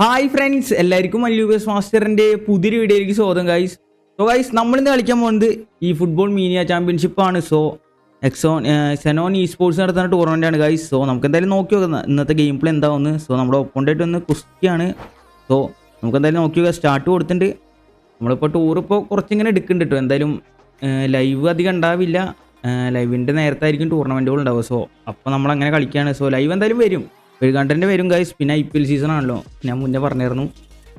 Hi friends എല്ലാവർക്കും മല്ലൂബസ് മാസ്റ്ററിന്റെ പുതിയൊരു വീഡിയോയിലേക്ക് സ്വാഗതം ഗൈസ് സോ ഗൈസ് നമ്മളിന്ന് കളിക്കാൻ പോകുന്നത് ഈ ഫുട്ബോൾ മീനിയ ചാമ്പ്യൻഷിപ്പ് ആണ്. So Exxon Xenon e sports നടത്തുന്ന ടൂർണമെന്റ് ആണ് ഗൈസ് സോ നമുക്ക് എന്തായാലും നോക്കി നോക്കാം. ഇന്നത്തെ ഗെയിം പ്ലേ എന്താവുന്നു സോ നമ്മുടെ ഒപ്പോണ്ടായിട്ട് വന്ന് കുസ്തിയാണ് സോ നമുക്ക് എന്തായാലും നോക്കി നോക്കാം. സ്റ്റാർട്ട് കൊടുത്തിട്ടുണ്ട്. നമ്മളിപ്പോൾ ടൂർ ഇപ്പോൾ കുറച്ചിങ്ങനെ എടുക്കുന്നുണ്ട് കേട്ടോ എന്തായാലും ലൈവ് അധികം ഉണ്ടാവില്ല. ലൈവിന്റെ നേരത്തെ ആയിരിക്കും ടൂർണമെന്റുകൾ ഉണ്ടാവുക. സോ അപ്പോൾ നമ്മളങ്ങനെ കളിക്കുകയാണ് സോ ലൈവ് എന്തായാലും വരും. ഒരു കണ്ടന്റ് വരും ഗൈസ് പിന്നെ ഐ പി എൽ സീസൺ ആണല്ലോ. ഞാൻ മുന്നേ പറഞ്ഞിരുന്നു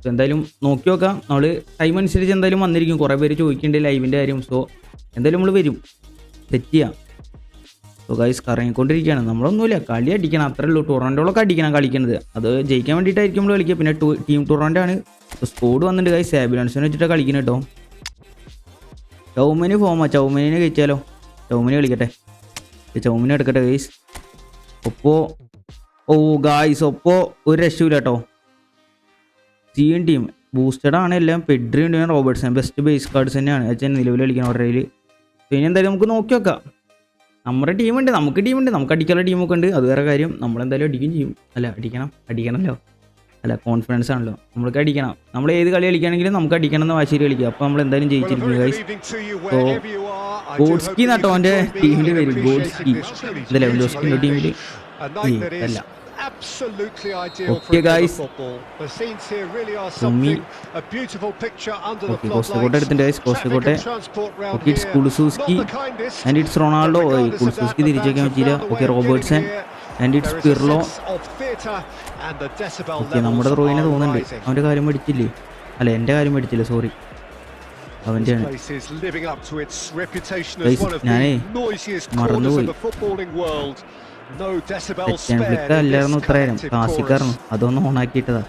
എന്തായാലും നോക്കി നോക്കാം. നമ്മൾ ടൈം അനുസരിച്ച് എന്തായാലും വന്നിരിക്കും. കുറേ പേര് ചോദിക്കുന്നുണ്ട് ലൈവിന്റെ കാര്യം. സോ എന്തായാലും നമ്മൾ വരും. സെറ്റ് ചെയ്യാം. സോ ഗൈസ് കറങ്ങിക്കൊണ്ടിരിക്കുകയാണ്. നമ്മളൊന്നുമില്ല. കളി അടിക്കണം. അത്രേ ഉള്ളൂ. ടൂർണമെന്റുകളൊക്കെ അടിക്കണം കളിക്കുന്നത് അത് ജയിക്കാൻ വേണ്ടിയിട്ടായിരിക്കും നമ്മൾ കളിക്കുക. പിന്നെ ടീം ടൂർണമെന്റ് ആണ്. സ്കോഡ് വന്നിട്ടുണ്ട് ഗൈസ് ആംബുലൻസിനെ വെച്ചിട്ടാണ് കളിക്കുന്നത് കേട്ടോ ചൗമിന് ഫോമാ ചൗമിനെ കഴിച്ചാലോ ചൗമിനെ കളിക്കട്ടെ. ചൗമിനെ എടുക്കട്ടെ ഗൈസ് ഒപ്പോ ഓ ഗായ്സ് ഒപ്പോ ഒരു രക്ഷയില്ല കേട്ടോ. സീൻ ടീം ബൂസ്റ്റഡ് ആണ് എല്ലാം. പെഡ്രി ഉണ്ട് റോബർട്ട്സൺ ബെസ്റ്റ് ബേസ് കാർഡ്സ് തന്നെയാണ്. അച്ഛൻ നിലവിൽ കളിക്കണം അവരുടെ കയ്യിൽ പിന്നെ എന്തായാലും നമുക്ക് നോക്കി വെക്കാം നമ്മുടെ ടീമുണ്ട് നമുക്ക് ടീമുണ്ട് നമുക്ക് അടിക്കാനുള്ള ടീമൊക്കെ ഉണ്ട്. അത് വേറെ കാര്യം. നമ്മളെന്തായാലും അടിക്കുകയും ചെയ്യും. അല്ല അടിക്കണം. അടിക്കണമല്ലോ. അല്ല കോൺഫിഡൻസ് ആണല്ലോ. നമ്മൾക്ക് അടിക്കണം. നമ്മൾ ഏത് കളി കളിക്കുകയാണെങ്കിലും നമുക്ക് അടിക്കണം എന്ന് വാശിയിൽ കളിക്കുക. അപ്പോൾ നമ്മൾ എന്തായാലും ജയിച്ചിരിക്കും ഗൈസ് ഓ ഗോഡ്സ്കി നട്ടോ അവന്റെ ടീമിൽ വരും ഗോഡ്സ്കി ഇത് ലെവൻഡോസ്കിന്റെ ടീമിൽ is അല്ല Cote. and transport round Okay, it's here. Kulusevski. Not the kindest, and it's Ronaldo the തിരിച്ചേക്കാൻ a okay Robertson. And it's Pirlo okay നമ്മുടെ are തോന്നുന്നുണ്ട്. അവന്റെ കാര്യം പഠിച്ചില്ലേ അല്ല എന്റെ കാര്യം പഠിച്ചില്ല സോറി അവന്റെ ആണ് place is living up to its reputation Guys, as one of ഞാനേ മറന്നുപോയി. അല്ലായിരുന്നു ഇത്രയും ക്ലാസിക്കായിരുന്നു chorus. ഓണാക്കിയിട്ടതാ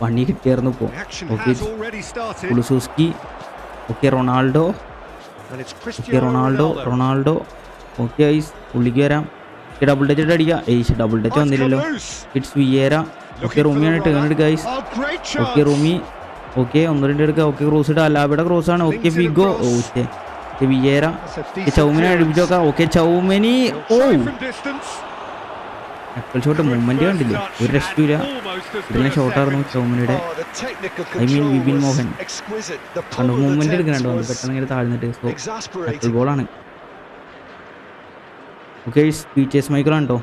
പണി കിട്ടിയായിരുന്നു ഇപ്പോൾ Kulusevski okay. Ronaldo. Okay Ronaldo Ronaldo. Okay ice പുള്ളിക്ക് വരാം. ഡബിൾ ടച്ച് ഇട്ട് അടിക്കുക ഏയ്സ് ഡബിൾ ടച്ച് വന്നില്ലല്ലോ. ഇറ്റ്സ് വിയേര ഓക്കെ റൂമിയാണ് ടേൺ. എടുക്കുക ഐസ് ഓക്കെ റൂമി. ഓക്കെ ഒന്ന് രണ്ട് എടുക്കുക ഓക്കെ ക്രോസ് ഇടുക അലാബയുടെ ക്രോസ് ആണ്. Okay Figo okay Vieira Chouameni clearance. നോക്കാം. Okay Chouameni. ഓ. നക്കൽ ഷോട്ട് മൂവ്മെന്റ് കണ്ടില്ലേ? ഒരു രക്ഷയില്ല a ഷോട്ടായിരുന്നു second. I mean Vipin Mohan. കണ്ടു? മൂവ്മെന്റ് എടുക്കുന്നുണ്ട്. വന്നു പെട്ടെന്ന് ഇങ്ങനെ താഴ്ന്നിട്ട്. സോ. ബോളാണ് ഓക്കെ സ്പീച്ചേഴ്സ് മൈക്കിളാണ് കേട്ടോ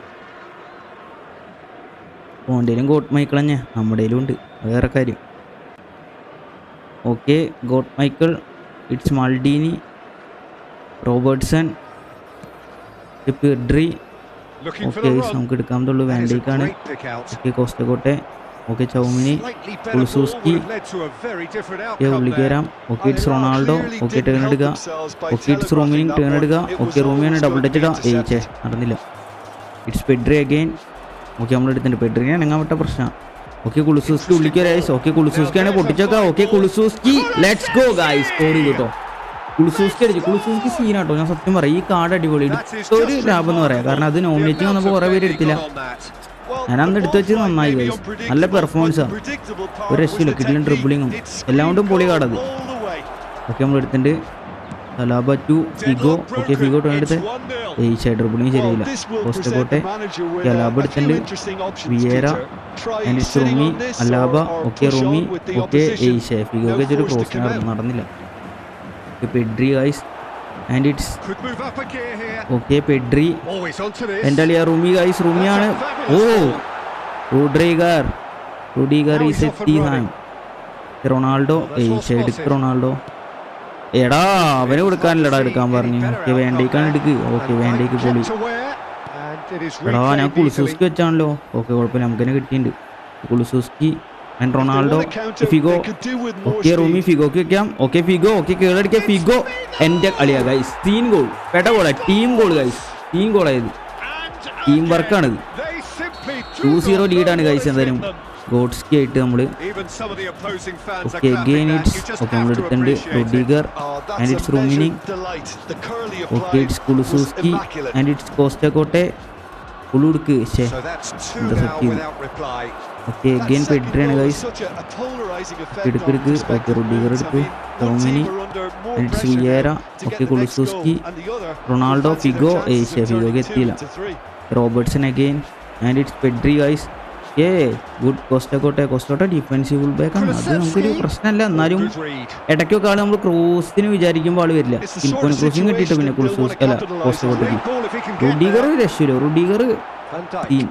ഓന്റെയിലും ഗോട്ട് മൈക്കിൾ തന്നെ. നമ്മുടെ ഉണ്ട്. വേറെ കാര്യം. Okay got Michael it's Maldini Robertson for okay. നമുക്ക് എടുക്കാൻ a വാൻഡേക്കാണ് okay കോസ്റ്റക്കോട്ടെ okay Chouameni. ഉൾസൂസ്കി ഉള്ളിക്കേരാം okay it's Ronaldo. Okay turn എടുക്കുക. ഓക്കെ ഇറ്റ്സ് റോമിനി ടേൺ എടുക്കുക. ഓക്കെ റോമിയാണ് ഡബിൾ ടച്ച് ഇടുക ഏയിച്ചേ. നടന്നില്ല. ഇറ്റ്സ് പെഡ്രി അഗെയിൻ ഓക്കെ നമ്മൾ എടുത്തിട്ടുണ്ട് പെഡ്രിനെ അനങ്ങാൻ വിട്ട പ്രശ്നം. ഓക്കെ കുളുസൂസ്കി ഉള്ളിക്കേരായി ഓക്കെ ഓക്കെ കുളുസൂസ്കിയാണ് പൊട്ടിച്ചേക്കാം. Okay Kulusevski let's go guys score ചെയ്തു കേട്ടോ. കുളിസൂസ്ക്ക് അടിച്ചു. സീനാട്ടോ. ഞാൻ സത്യം പറയാം ഈ കാർഡ് അടിപൊളി. ഒരു ലാഭം എന്ന് പറയാം. കാരണം അത് നോമിനേറ്റിംഗ് വന്നപ്പോൾ കുറെ പേര് എടുത്തില്ല. ഞാൻ അന്ന് എടുത്തു വെച്ചത് നന്നായി പോയി നല്ല പെർഫോമൻസ് ആണ്. ഒരു രക്ഷയില്ല. കിട്ടിലും ട്രിബിളിങ്ങും എല്ലാം കൊണ്ടും പൊളി കാടത് ഒക്കെ നമ്മൾ എടുത്തിട്ടുണ്ട്. സലാബ to Figo. Okay Figo to എടുത്ത്. ഏഷ്യ ട്രിബിളിങ് ശരിയില്ല. പോസ്റ്റ് കോട്ടെ. അലാബ എടുത്തിട്ടുണ്ട്. വിയേറ റൂമി അലാബ ഓക്കെ റൂമി. ഓക്കെ ഏഷ്യ ഫിഗോ ഒക്കെ വെച്ചൊരു നടന്നില്ല. Pedri guys and it's. Okay Pedri Oh. എന്റെ അളിയ റൂമി ഗൈസ് റൂമിയാണ് ഓ Rudiger Rudiger is he's off and എത്തി ഹാം റൊണാൾഡോ എടുക്ക് റൊണാൾഡോ എടാ അവന് കൊടുക്കാനില്ലടാ എടുക്കാൻ പറഞ്ഞു. ഓക്കെ വേണ്ടേക്കാണ് എടുക്ക്. ഓക്കെ വേണ്ടേക്ക് പൊളി. എടാ ഞാൻ കുളിസൂസ്കി. വെച്ചാണല്ലോ. ഓക്കെ കുഴപ്പമില്ല നമുക്ക് തന്നെ കിട്ടിയിട്ടുണ്ട്. Kulusevski and Ronaldo, Ronaldo Figo okay റൂമി. ഫിഗോക്ക് വെക്കാം ഓക്കെ ഫിഗോ ഓക്കെ കേളടിക്കുക ഫിഗോ എന്റെ കളിയാ ഗൈസ് ടീം ഗോൾ പെട്ട ഗോളാ ടീം ഗോൾ ഗൈസ് ടീം ഗോളായത് And ടീം വർക്കാണിത് ടു സീറോ ലീഡാണ് ഗൈസ് എന്തായാലും. ഗോഡ്സ്കി ആയിട്ട് നമ്മൾ ഓക്കെ that. ഇറ്റ്സ് ഓക്കെ നമ്മൾ എടുത്തിട്ടുണ്ട്. Rudiger Oh, and it's he okay it's Kulusevski and it's കോസ്റ്റക്കോട്ടെ കുളുടുക്ക് ശേ So that's two okay goal has guys such a- a polarizing effect എടുക്ക് on എടുക്ക് respective ഓക്കെ റൊഡിഗർ എടുക്ക്. ടോമിനി to okay Kulusevski Ronaldo Figo Asia ഫിഗോക്ക് എത്തിയില്ല. Robertson again and it's Pedri guys a good. കോസ്റ്റക്കോട്ടെ കോസ്റ്റോട്ടെ defensive back ആണ്. അത് നമുക്കൊരു പ്രശ്നമല്ല. എന്നാലും. ഇടയ്ക്കൊക്കെ ആൾ നമ്മൾ ക്രോസിന് വിചാരിക്കുമ്പോൾ ആൾ വരില്ല. Of ക്രോസിങ് കിട്ടിയിട്ട് പിന്നെ കുളിസൂസ് അല്ല കോസ്റ്റക്കോട്ടേക്ക് റുഡീഗർ. രക്ഷയില്ല. Rudiger team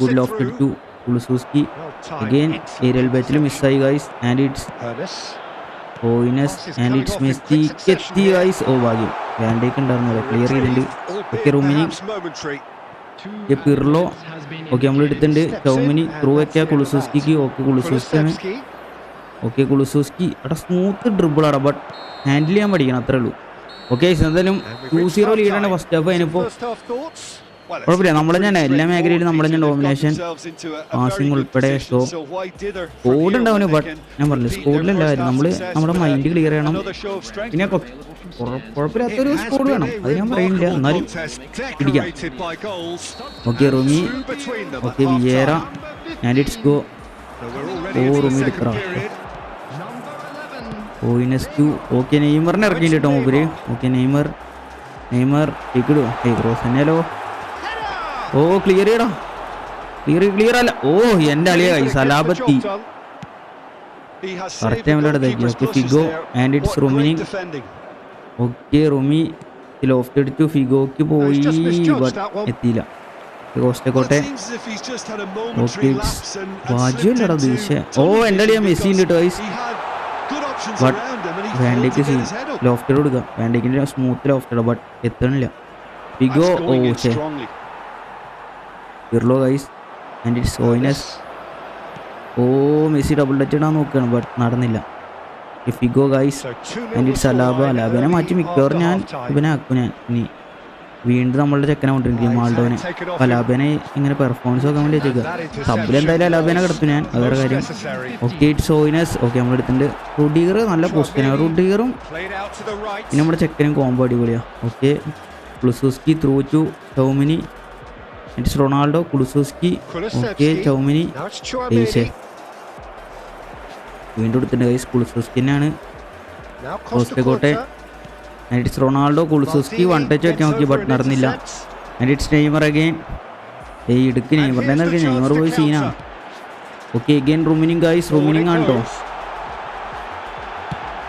good it to Kulusevski. Again aerial battle മിസ്സായി ഗൈസ് ആൻഡ് ഇറ്റ്സ് ഓയിനസ് ആൻഡ് ഇറ്റ്സ് മെസ്സി എത്തി ഗൈസ് ഓ ഭാഗ്യം വേണ്ടേക്ക് ഉണ്ടായിരുന്നു. ക്ലിയർ ചെയ്തിട്ടുണ്ട്. ഒക്കെ ഓക്കെ റൂമിനി പിർലോ ഓക്കെ നമ്മൾ എടുത്തിട്ടുണ്ട്. ചൗമിനി ത്രൂ വെക്കുക കുളുസൂസ്കിക്ക് ഓക്കെ കുളുസൂസ്കി. ഓക്കെ കുളുസൂസ്കി അവിടെ സ്മൂത്ത് ഡ്രിബിളാണ് ബട്ട് ഹാൻഡിൽ ചെയ്യാൻ പഠിക്കണം അത്രേ ഉള്ളൂ. ഓക്കെ എന്തായാലും ടു സീറോ ലീഡാണ് ഫസ്റ്റ് ഹാഫ് അതിനിപ്പോൾ കുഴപ്പമില്ല. നമ്മളെ തന്നെ എല്ലാ മേഖലയിലും നമ്മളെ തന്നെ ഡോമിനേഷൻ പാസിംഗ് ഉൾപ്പെടെ. സോ സ്കോഡ് ഉണ്ടാവും ബട്ട് ഞാൻ പറഞ്ഞു സ്കോഡിലല്ലായിരുന്നു നമ്മൾ നമ്മുടെ മൈൻഡ് ക്ലിയർ ചെയ്യണം. പിന്നെ കുഴപ്പമില്ലാത്തൊരു സ്കോഡ് വേണം. അത് ഞാൻ പറയുന്നില്ല. എന്നാലും പിടിക്കാം. ഓക്കെ റൂമി. ഓക്കെ വിയേറ കാൻഡിഡേറ്റ്സ് ഗോ ഓ റൂമി എടുക്കറ ഓക്കെ oh, നെയ്മറിനെ ഇറക്കിയിട്ടോ മൂപ്പര്. Okay Neymar. നെയ്മർ ഇക്കിടു ഏയ് ക്രോസ് തന്നെയല്ലോ ഓ ക്ലിയർ ചെയ്യടാ ക്ലിയർ ക്ലിയർ അല്ല ഓ എന്റെ അളിയ കൈ But it gets the സലാബത്തി and it's What great Rummenigge. defending. Okay Rumi loft അടിച്ചു ഫിഗോക്ക് പോയി. എത്തിയില്ല കോസ്റ്റെ Well, കോട്ടെ it seems as if he's just had a momentary okay into ദീശ ഓ എന്റെ അളിയ മെസ്സി ഉണ്ട് കേട്ടോ he had good options But around him and he failed വേണ്ടയ്ക്ക് to get his head up. Loft കൊടുക്കുക വേണ്ടയ്ക്കിന്റെ സ്മൂത്ത് ലോഫ്റ്റ് ബട്ട് എത്തണില്ല ഫിഗോ ഓ going Pirlo guys and it's ഓയിനസ് ഓ മെസ്സി ഡബിൾ ടച്ച് ഇടാൻ നോക്കുകയാണ് ബട്ട് നടന്നില്ല. Figo guys and it's Alaba അലാബിനെ മാറ്റി മിക്കവാറും ഞാൻ. ഇവനെ ആക്കും ഞാൻ. ഇനി വീണ്ടും നമ്മളുടെ ചെക്കനെ കൊണ്ടിരിക്കും മാൾഡോനെ. അലാബേനെ ഇങ്ങനെ പെർഫോമൻസ് നോക്കാൻ വേണ്ടി വെച്ചേക്കുക സബിൽ എന്തായാലും അലാബേനെ കിടത്തു ഞാൻ അതൊരു കാര്യം. ഓക്കെ ഇറ്റ്സ് ഓയിനസ് ഓക്കെ നമ്മൾ എടുത്തിട്ടുണ്ട് റുഡീഗർ നല്ല പൊസിഷനാണ് റുഡീഗറും പിന്നെ നമ്മുടെ ചെക്കനും കോമ്പോ അടിപൊളിയാണ് okay പ്ലുസുസ്കി through to Chouameni it's Ronaldo Kulusevski okay Chouameni Chouameni. വീണ്ടും എടുത്തിട്ടുണ്ട് guys കുളുസൂസ്കിനാണ്. And it's Ronaldo Kulusevski one touch വെക്കാൻ നോക്കി ബട്ട് നടന്നില്ല. ഇറ്റ്സ് നെയ്മർ അഗെയിൻ ഏയ് ഇടുക്ക് നെയ്മറിനെ നൽകി. നെയ്മർ പോയി സീനാണ് okay again Rummenigge guys Rummenigge ആണ് കേട്ടോ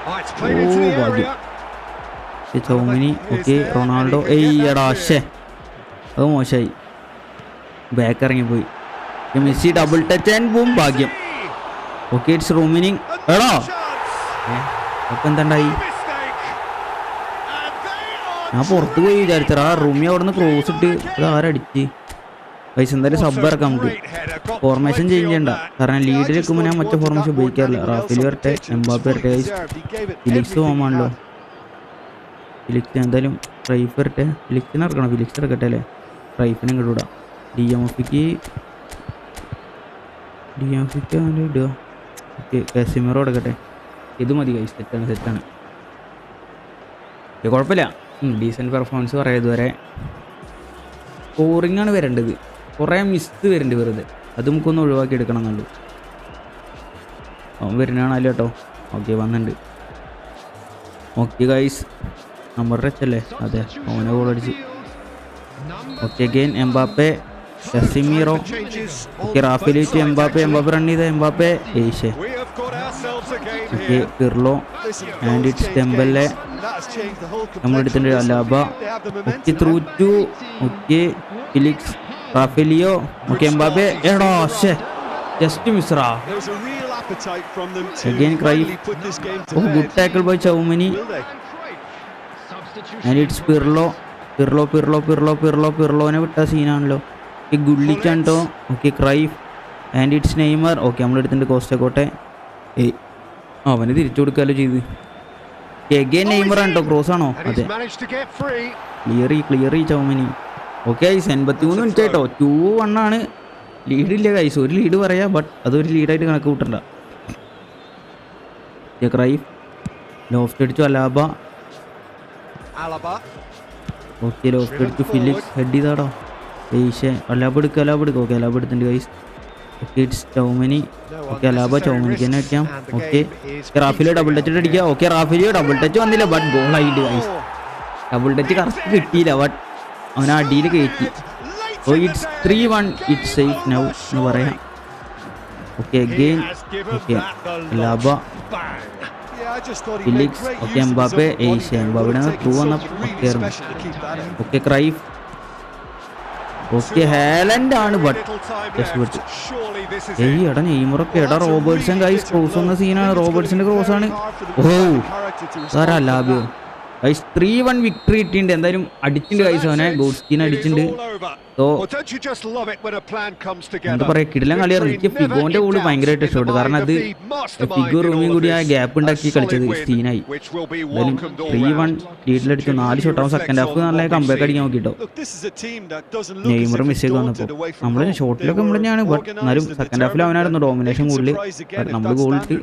Oh, into the Oh, ഭാഗ്യം. Chouameni okay Ronaldo. ഏയ് എടാ ശേ അത് മോശമായി ബാക്ക് ഇറങ്ങിപ്പോയി Messi double touch and boom ഭാഗ്യം. ഓക്കെ ഇറ്റ്സ് റൂമിനിങ് എടാ. അപ്പം എന്താണ്ടായി? ഞാൻ പുറത്ത് പോയി വിചാരിച്ചാൽ ആ റൂമി അവിടെ നിന്ന് ക്രോസ് ഇട്ട് അത് ആരടിച്ച് പൈസ എന്തായാലും സബ് ഇറക്കാം നമുക്ക്. ഫോർമേഷൻ ചേഞ്ച് ചെയ്യണ്ട. കാരണം ലീഡിൽ നിൽക്കുമ്പോൾ ഞാൻ മറ്റേ ഫോർമേഷൻ ഉപയോഗിക്കാറില്ല. റാഫിൽ വരട്ടെ എംബാപ്പ വരട്ടെ ഫിലിക്സ് പോകാണല്ലോ ഫിലിക്സ് എന്തായാലും റൈഫ് വരട്ടെ. ഫിലിക്സിനെ ഇറക്കണം. ഫിലിക്സ് ഇറക്കട്ടെ അല്ലേ? റൈഫിനെ ഇങ്ങോട്ട് ഡി എം എഫിക്ക് ഡി എം എഫിക്ക് അങ്ങനെ ഇടുക ഓക്കെ കസിമറോ എടുക്കട്ടെ ഇത് മതി കൈ സെറ്റാണ് സെറ്റാണ് ഇത് കുഴപ്പമില്ല ഡീസന്റ് പെർഫോമൻസ് പറയാം ഇതുവരെ സ്കോറിംഗ് ആണ് വരേണ്ടത് കുറേ മിസ് വരുന്നുണ്ട് വെറുതെ അത് നമുക്കൊന്ന് ഒഴിവാക്കി എടുക്കണം എന്നുള്ളൂ അവൻ വരുന്നതാണല്ലോ കേട്ടോ ഓക്കെ വന്നിട്ടുണ്ട് ഓക്കെ ഗൈസ് നമ്പർ അച്ഛല്ലേ അതെ അവനെ ഗോൾ അടിച്ച് ഓക്കെ അഗെയിൻ എംബാപ്പെ ഓക്കെ റാഫേലിച്ച് എംബാപ്പെ എംബാപ്പെ റൺ ചെയ്ത എംബാപ്പെ ഏഷ്യ of this. Alaba They have the okay momentum. Through to okay Felix റാഫേലിയോ okay Mbappe എടാ ഷേ just game oh to good. Tackle by Tchouameni? And it's Pirlo Pirlo Pirlo Pirlo Pirlo പിർലോനെ വിട്ട സീനാണല്ലോ okay ഗുള്ളിക്കാൻ കേട്ടോ okay Cruyff and it's Neymar. Okay നമ്മൾ എടുത്തിട്ടുണ്ട് കോസ്റ്റക്കോട്ടെ ഏയ് അവന് തിരിച്ചു കൊടുക്കാലോ ചെയ്ത്. എഗെ നെയ്മർ ആണോ? ക്രോസ് ആണോ അതെ. ക്ലിയറി. ക്ലിയർ ഈ ചൗമനി. ഓക്കെ ഐസ് എൺപത്തി മൂന്ന് മിനിറ്റ് ആയിട്ടോ. ടു വൺ ആണ്. ലീഡില്ല കൈസ് ഒരു ലീഡ് പറയാം ബട്ട് അതൊരു ലീഡായിട്ട് കണക്ക് കൂട്ടണ്ട. ക്രൈഫ്. ലോഫ്റ്റ് അടിച്ചു അലാബ. ഓക്കെ ലോഫ്റ്റ് അടിച്ചു. ഫിലിപ്സ് ഹെഡ് ചെയ്താടോ? ഏഷ്യ അലാബ് എടുക്കുക അലാബ് എടുക്കുക ഓക്കെ അലാബ് എടുത്തിട്ടുണ്ട് guys okay it's Tchouameni okay Alaba ചൗമനിക്ക് തന്നെ അടിക്കാം. ഓക്കെ റാഫിലോ ഡബിൾ ടച്ച് അടിക്കുക. ഓക്കെ റാഫിലിയോ ഡബിൾ ടച്ച് വന്നില്ല ബട്ട് ഗോൾ ആയിട്ട് ഗൈസ് ഡബിൾ ടച്ച് കറക്റ്റ് കിട്ടിയില്ല ബട്ട് അവൻ അടിയിൽ കയറ്റി. ഓ it's three one it's safe now എന്ന് പറയാം. ഓക്കെ അഗെയിൻ ഓക്കെ ലാബ ഫിലിക്സ് ഓക്കെ എംബാപ്പെ ഏഷ്യ Taking ത്രൂ വന്ന ഓക്കെ really ഓക്കെ ഹാലൻഡ് ആണ് ബട്ട് രക്ഷപ്പെട്ടു ഏയ് എടാ നെയ്മറൊക്കെ എടാ റോബർട്ട്സൺ ഗൈസ് ക്രോസ് വന്ന സീനാണ് റോബർട്ട്സിന്റെ ക്രോസ് ആണ്. ഓ സാറാ ലാബിയോ? ഗൈസ് ത്രീ വൺ വിക്ടറി കിട്ടിയിട്ടുണ്ട്. എന്തായാലും അടിച്ചിട്ടുണ്ട് ഗൈസ് അവനെ. ഗോഡ്സ്കീൻ അടിച്ചിട്ടുണ്ട്. സോ എന്താ പറയാ കിടിലൻ കളിയായിരുന്നു എനിക്ക് ഫിഗോന്റെ കൂടി ഭയങ്കരമായിട്ട് ഇഷ്ടപ്പെട്ടു. കാരണം അത് ഫിഗോ റൂമിൽ കൂടി ആ ഗ്യാപ്പ് ഉണ്ടാക്കി കളിച്ചത് സീനായി എന്തായാലും ത്രീ വൺ ലീഡിലടിച്ചു നാല് ഷോട്ടാവും സെക്കൻഡ് ഹാഫ് നല്ല കമ്പേക്ക് അടിക്കാൻ നോക്കിട്ടോ നെയ്മർ മിസ്റ്റേക്ക് വന്നപ്പോൾ നമ്മൾ ഷോട്ടിലൊക്കെ നമ്മൾ തന്നെയാണ്. ബട്ട് എന്നാലും സെക്കൻഡ് ഹാഫിൽ അവനായിരുന്നു ഡോമിനേഷൻ കൂടുതൽ നമ്മൾ ഗോൾ ഇട്ട്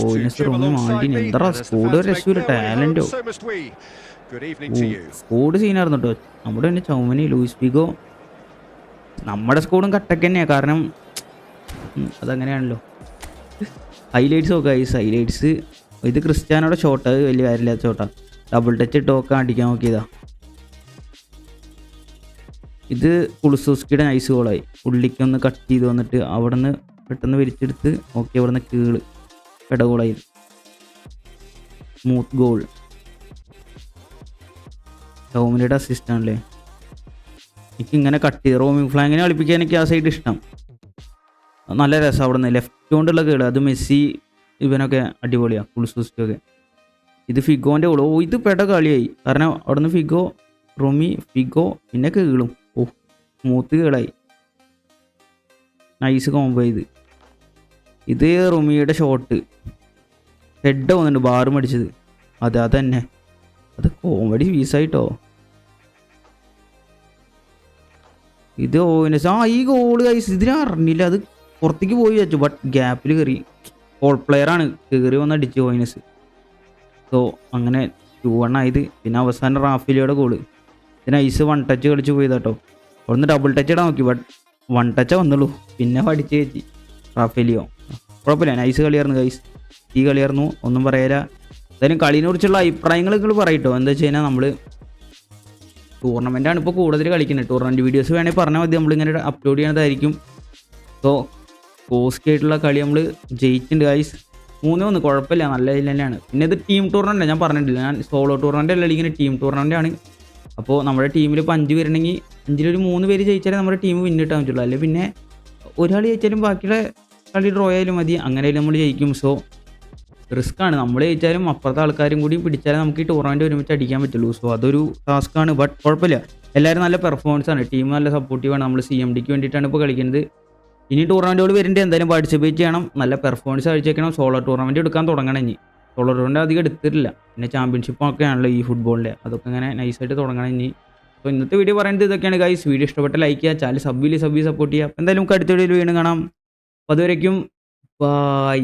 പോയിനസ് റൂമിൽ മാണ്ടി എന്താ സ്കൂഡ് രക്ഷയില്ല ടാലന്റോ സ്കൂഡ് സീനായിരുന്നു കേട്ടോ നമ്മുടെ തന്നെ ചൗമനി ലൂയിസ് പിഗോ നമ്മുടെ സ്കോഡും കട്ടക്ക് തന്നെയാണ് കാരണം അതങ്ങനെയാണല്ലോ. ഹൈലൈറ്റ്സ് നോക്കുക ഈ ഹൈലൈറ്റ്സ്. ഇത് ക്രിസ്ത്യാനോടെ ഷോട്ട് അത് വലിയ കാര്യമില്ലാത്ത ഷോട്ടാണ് ഡബിൾ ടച്ച് ടോക്ക് അടിക്കാൻ നോക്കിയതാ. ഇത് കുളുസൂസ്കിയുടെ നൈസ് ഗോളായി ഉള്ളിക്കൊന്ന് കട്ട് ചെയ്ത് വന്നിട്ട് അവിടെ നിന്ന് പെട്ടെന്ന് വലിച്ചെടുത്ത് ഓക്കെ അവിടെ നിന്ന് കീൾ. പെട മൂത്ത് ഗോൾ. ഡോമിനിയുടെ അസിസ്റ്റ് ആണല്ലേ? എനിക്ക് ഇങ്ങനെ കട്ട് ചെയ്ത് റോമിംഗ് ഫ്ലാങ്ങിനെ കളിപ്പിക്കാൻ എനിക്ക് ആ സൈഡ് ഇഷ്ടം. നല്ല രസം അവിടെ നിന്ന് ലെഫ്റ്റ് കൊണ്ടുള്ള കേൾ അത് മെസ്സി ഇവനൊക്കെ അടിപൊളിയാണ് കുളിസൂസ്ക്കൊക്കെ ഇത് ഫിഗോന്റെ ഗോൾ ഓ ഇത് പെട്ട കളിയായി. കാരണം അവിടെ നിന്ന് ഫിഗോ റൊമി ഫിഗോ പിന്നെ കേളും. ഓ മൂത്ത് കേളായി നൈസ് കോംബോ ഇത്. ഇത് റുമിയുടെ ഷോട്ട് ഹെഡ് ആവുന്നുണ്ട് ബാറും അടിച്ചത്. അതെ അതന്നെ. അത് കോമഡി ഫീസായിട്ടോ ഇത് ഓയിനസ് ആ ഈ ഗോൾ കൈസ് ഇതിനെ അറിഞ്ഞില്ല. അത് പുറത്തേക്ക് പോയി വെച്ചു ബട്ട് ഗ്യാപ്പിൽ കയറി ഓൾ പ്ലെയർ ആണ്. കയറി വന്ന് അടിച്ചു ഓയിനസ് സോ അങ്ങനെ ടു വൺ ആയത്. പിന്നെ അവസാനം റാഫിലിയുടെ ഗോൾ ഇതിന് ഐസ് വൺ ടച്ച് കളിച്ച് പോയതാട്ടോ. അവിടുന്ന് ഡബിൾ ടച്ച് ഇടാൻ നോക്കി ബട്ട് വൺ ടച്ചേ വന്നുള്ളൂ. പിന്നെ പഠിച്ച് കയറ്റി. റാഫേലിയോ. കുഴപ്പമില്ല. നൈസ് കളിയായിരുന്നു ഗൈസ് ഈ കളിയായിരുന്നു. ഒന്നും പറയില്ല എന്തായാലും കളിനെ കുറിച്ചുള്ള അഭിപ്രായങ്ങൾ നിങ്ങൾ പറയട്ടോ. എന്താ വെച്ച് കഴിഞ്ഞാൽ നമ്മൾ ടൂർണമെന്റാണ് ഇപ്പോൾ കൂടുതൽ കളിക്കുന്നത്. ടൂർണമെന്റ് വീഡിയോസ് വേണമെങ്കിൽ പറഞ്ഞാൽ മതി. നമ്മളിങ്ങനെ അപ്ലോഡ് ചെയ്യുന്നതായിരിക്കും സോ കോസ്റ്റ് ആയിട്ടുള്ള കളി നമ്മൾ ജയിച്ചിട്ടുണ്ട് ഗൈസ് മൂന്ന് ഒന്ന്. കുഴപ്പമില്ല. നല്ല ഇതിൽ തന്നെയാണ്. പിന്നെ ഇത് ടീം ടൂർണമെന്റ് ഞാൻ പറഞ്ഞിട്ടില്ല? ഞാൻ സോളോ ടൂർണമെന്റ് അല്ല ഇങ്ങനെ ടീം ടൂർണമെന്റ് ആണ്. അപ്പോൾ നമ്മുടെ ടീമിൽ ഇപ്പോൾ അഞ്ച് പേരുണ്ടെങ്കിൽ അഞ്ചിലൊരു മൂന്ന് പേര് ജയിച്ചാലേ നമ്മുടെ ടീം വിന്നിട്ടാൻ പറ്റുള്ളൂ. അല്ലെങ്കിൽ പിന്നെ ഒരാൾ ജയിച്ചാലും ബാക്കിയുള്ള കളി ഡ്രോ ആയാലും മതി. അങ്ങനെ നമ്മൾ ജയിക്കും. സോ റിസ്ക് ആണ്. നമ്മൾ ജയിച്ചാലും അപ്പുറത്തെ ആൾക്കാരും കൂടി പിടിച്ചാലും നമുക്ക് ഈ ടൂർണമെന്റ് ഒരുമിച്ച് അടിക്കാൻ പറ്റുള്ളൂ. സോ അതൊരു ടാസ്ക് ആണ്. ബട്ട് കുഴപ്പമില്ല. എല്ലാവരും നല്ല പെർഫോമൻസ് ആണ്. ടീം നല്ല സപ്പോർട്ടീവാണ് നമ്മൾ സി എം ഡിക്ക് വേണ്ടിയിട്ടാണ് ഇപ്പോൾ കളിക്കുന്നത്. ഇനി ടൂർണമെന്റുകൾ വരുന്നുണ്ട് എന്തായാലും പാർട്ടിസിപ്പേറ്റ് ചെയ്യണം. നല്ല പെർഫോമൻസ് കാഴ്ചവെക്കണം. സോളോ ടൂർണമെന്റ് എടുക്കാൻ തുടങ്ങണം ഇനി. സോളോ ടൂർണമെന്റ് അധികം എടുത്തിട്ടില്ല. പിന്നെ ചാമ്പ്യൻഷിപ്പ് ഒക്കെ ആണല്ലോ ഈ ഫുട്ബോളിന്റെ അതൊക്കെ ഇങ്ങനെ നൈസായിട്ട് തുടങ്ങണം ഇനി. അപ്പോൾ ഇന്നത്തെ വീഡിയോ പറയുന്നത് ഇതൊക്കെയാണ് ഗൈസ് വീഡിയോ ഇഷ്ടപ്പെട്ട ലൈക്ക് ചെയ്യുക. ചാനൽ സബ്ബിൽ സബ്ബി സപ്പോർട്ട് ചെയ്യുക. എന്തായാലും നമുക്ക് അടുത്ത വീഡിയോയിൽ വീണ്ടും കാണാം. അപ്പോൾ ബൈ.